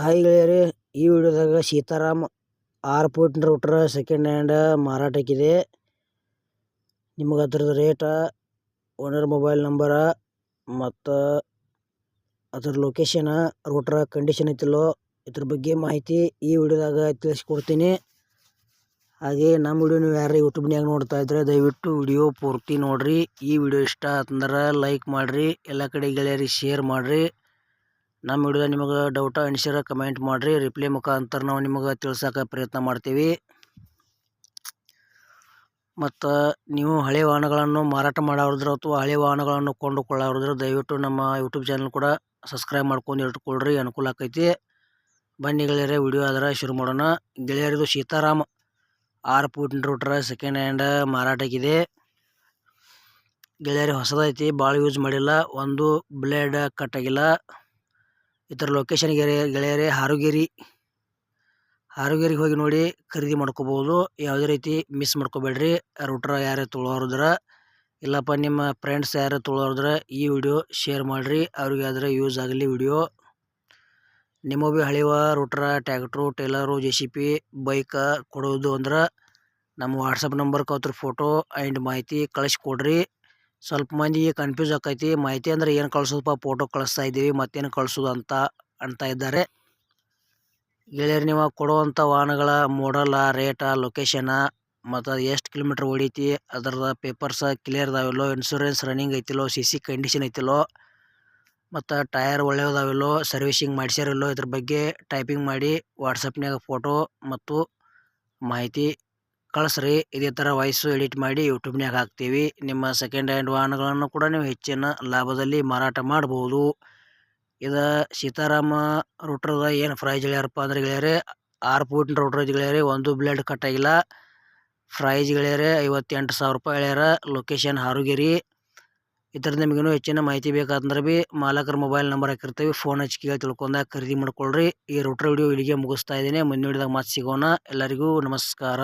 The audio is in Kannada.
ಹಾಯ್ ಗೆಳೆಯರಿ, ಈ ವಿಡಿಯೋದಾಗ ಸೀತಾರಾಮ್ ಆರು ಪಾಯಿಂಟ್ ರೂಟ್ರ್ ಸೆಕೆಂಡ್ ಹ್ಯಾಂಡ್ ಮಾರಾಟಕ್ಕಿದೆ ನಿಮಗೆ ಅದ್ರದ್ದು ರೇಟ ಓನರ್ ಮೊಬೈಲ್ ನಂಬರ ಮತ್ತು ಅದ್ರ ಲೊಕೇಶನ ರೂಟ್ರ ಕಂಡೀಷನ್ ಐತಿಲ್ಲೋ, ಇದ್ರ ಬಗ್ಗೆ ಮಾಹಿತಿ ಈ ವಿಡಿಯೋದಾಗ ತಿಳಿಸ್ಕೊಡ್ತೀನಿ. ಹಾಗೆ ನಮ್ಮ ವಿಡಿಯೋ ನೀವು ಯಾರು ಯೂಟ್ಯೂಬ್ನಾಗ ನೋಡ್ತಾ ಇದ್ರೆ ದಯವಿಟ್ಟು ವಿಡಿಯೋ ಪೂರ್ತಿ ನೋಡಿರಿ. ಈ ವಿಡಿಯೋ ಇಷ್ಟ ಅಂದ್ರೆ ಲೈಕ್ ಮಾಡಿರಿ, ಎಲ್ಲ ಕಡೆ ಗೆಳೆಯರಿಗೆ ಶೇರ್ ಮಾಡಿರಿ. ನಮ್ಮ ವಿಡಿಯೋ ನಿಮಗೆ ಡೌಟ ಅನಿಸಿರ ಕಮೆಂಟ್ ಮಾಡಿರಿ. ರಿಪ್ಲೈ ಮುಖಾಂತರ ನಾವು ನಿಮಗೆ ತಿಳ್ಸೋಕೆ ಪ್ರಯತ್ನ ಮಾಡ್ತೀವಿ. ಮತ್ತು ನೀವು ಹಳೆ ವಾಹನಗಳನ್ನು ಮಾರಾಟ ಮಾಡೋದ್ರೆ ಅಥವಾ ಹಳೆ ವಾಹನಗಳನ್ನು ಕೊಂಡುಕೊಳ್ಳೋದ್ರೆ ದಯವಿಟ್ಟು ನಮ್ಮ ಯೂಟ್ಯೂಬ್ ಚಾನಲ್ ಕೂಡ ಸಬ್ಸ್ಕ್ರೈಬ್ ಮಾಡ್ಕೊಂಡು ಇಟ್ಕೊಳ್ರಿ. ಅನುಕೂಲ ಆಕೈತಿ. ಬನ್ನಿ ಗೆಳೆಯರೆ, ವಿಡಿಯೋ ಆದ್ರೆ ಶುರು ಮಾಡೋಣ. ಗೆಳೆಯರಿದು ಸೀತಾರಾಮ್ ಆರು ಫೂಟ್ ರೂಟ್ರ ಸೆಕೆಂಡ್ ಹ್ಯಾಂಡ್ ಮಾರಾಟಕ್ಕಿದೆ ಗೆಳೆಯರಿ, ಹೊಸದೈತಿ ಭಾಳ ಯೂಸ್ ಮಾಡಿಲ್ಲ. ಒಂದು ಬ್ಲೇಡ್ ಕಟ್ ಆಗಿಲ್ಲ. ಇತರ ಲೊಕೇಶನ್ ಗೆಳೆಯರೆ, ಹಾರುಗೇರಿ, ಹಾರುಗೇರಿಗೆ ಹೋಗಿ ನೋಡಿ ಖರೀದಿ ಮಾಡ್ಕೋಬೋದು. ಯಾವುದೇ ರೀತಿ ಮಿಸ್ ಮಾಡ್ಕೋಬೇಡ್ರಿ. ರೂಟ್ರ ಯಾರು ತೊಳೋರಿದ್ರೆ, ಇಲ್ಲಪ್ಪ ನಿಮ್ಮ ಫ್ರೆಂಡ್ಸ್ ಯಾರು ತೊಳೋರಿದ್ರೆ ಈ ವಿಡಿಯೋ ಶೇರ್ ಮಾಡಿರಿ. ಅವ್ರಿಗೆ ಆದರೆ ಯೂಸ್ ಆಗಲಿ ವಿಡಿಯೋ ನಿಮ್ಮ ಭೀ ಹಳಿವ ರೂಟ್ರ tractor trailer J C B bike ಕೊಡೋದು ಅಂದ್ರೆ ನಮ್ಮ ವಾಟ್ಸಪ್ ನಂಬರ್ ಅವ್ರ ಫೋಟೋ ಆ್ಯಂಡ್ ಮಾಹಿತಿ ಕಳಿಸ್ಕೊಡ್ರಿ ಸ್ವಲ್ಪ ಮಂದಿಗೆ ಕನ್ಫ್ಯೂಸ್ ಆಕೈತಿ. ಮಾಹಿತಿ ಅಂದ್ರೆ ಏನು ಕಳ್ಸೋದಪ್ಪ? ಫೋಟೋ ಕಳಿಸ್ತಾ ಇದ್ದೀವಿ, ಮತ್ತೇನು ಕಳಿಸೋದು ಅಂತ ಅಂತ ಇದ್ದಾರೆ. ಗೆಳೆಯರು, ನೀವು ಕೊಡುವಂಥ ವಾಹನಗಳ ಮಾಡಲ ರೇಟ ಲೊಕೇಶನ ಮತ್ತು ಎಷ್ಟು ಕಿಲೋಮೀಟ್ರ್ ಹೊಡಿತಿ ಅದರದ ಪೇಪರ್ಸ ಕ್ಲಿಯರ್ ಅದಾವಿಲ್ಲೋ ಇನ್ಶೂರೆನ್ಸ್ ರನ್ನಿಂಗ್ ಐತಿಲ್ಲೋ ಸಿ ಸಿ ಕಂಡೀಷನ್ ಐತಿಲ್ಲೋ, ಮತ್ತು ಟಯರ್ ಒಳ್ಳೆಯದಾವಿಲ್ಲೋ ಸರ್ವಿಸಿಂಗ್ ಮಾಡಿಸ್ಯಾರಿಲ್ಲೋ, ಇದ್ರ ಬಗ್ಗೆ ಟೈಪಿಂಗ್ ಮಾಡಿ ವಾಟ್ಸಪ್ನಾಗ ಫೋಟೋ ಮತ್ತು ಮಾಹಿತಿ ಕಳಿಸ್ರಿ, ಇದೇ ಥರ ವಾಯ್ಸು ಎಡಿಟ್ ಮಾಡಿ ಯೂಟ್ಯೂಬ್ನಾಗ ಹಾಕ್ತೀವಿ. ನಿಮ್ಮ ಸೆಕೆಂಡ್ ಹ್ಯಾಂಡ್ ವಾಹನಗಳನ್ನು ಕೂಡ ನೀವು ಹೆಚ್ಚಿನ ಲಾಭದಲ್ಲಿ ಮಾರಾಟ ಮಾಡ್ಬೋದು. ಇದು ಸೀತಾರಾಮ ರೂಟ್ರದ ಏನು ಪ್ರೈಜ್ ಹೇಳ್ಯಾರಪ್ಪ ಅಂದ್ರೆ ಗೆಳೆಯರೆ, ಆರು ಫೂಟ್ ರೂಟ್ರ್ ಗೆಳೆಯರೆ, ಒಂದು ಬ್ಲೇಡ್ ಕಟ್ ಆಗಿಲ್ಲ. ಪ್ರೈಜ್ ಗೆಳೆಯರೆ, ಐವತ್ತೆಂಟು ಸಾವಿರ ರೂಪಾಯಿ ಹೇಳ್ಯಾರ ಲೊಕೇಶನ್ ಹಾರುಗೆರಿ. ಈ ಥರ ನಿಮಗಿನ್ನೂ ಹೆಚ್ಚಿನ ಮಾಹಿತಿ ಬೇಕಾದ್ರೆ ಭೀ ಮಾಲಕರ ಮೊಬೈಲ್ ನಂಬರ್ ಹಾಕಿರ್ತೀವಿ. ಫೋನ್ ಹಚ್ಚಿ ಕೇಳಿ ತಿಳ್ಕೊಂಡಾಗ ಖರೀದಿ ಮಾಡ್ಕೊಳ್ರಿ. ಈ ರೂಟ್ರ್ ವಿಡಿಯೋ ಇಲ್ಲಿಗೆ ಮುಗಿಸ್ತಾ ಇದ್ದೀನಿ. ಮುಂದಿನ ವಿಡಿಯೋದಾಗ ಮತ್ತೆ ಸಿಗೋಣ. ಎಲ್ಲರಿಗೂ ನಮಸ್ಕಾರ.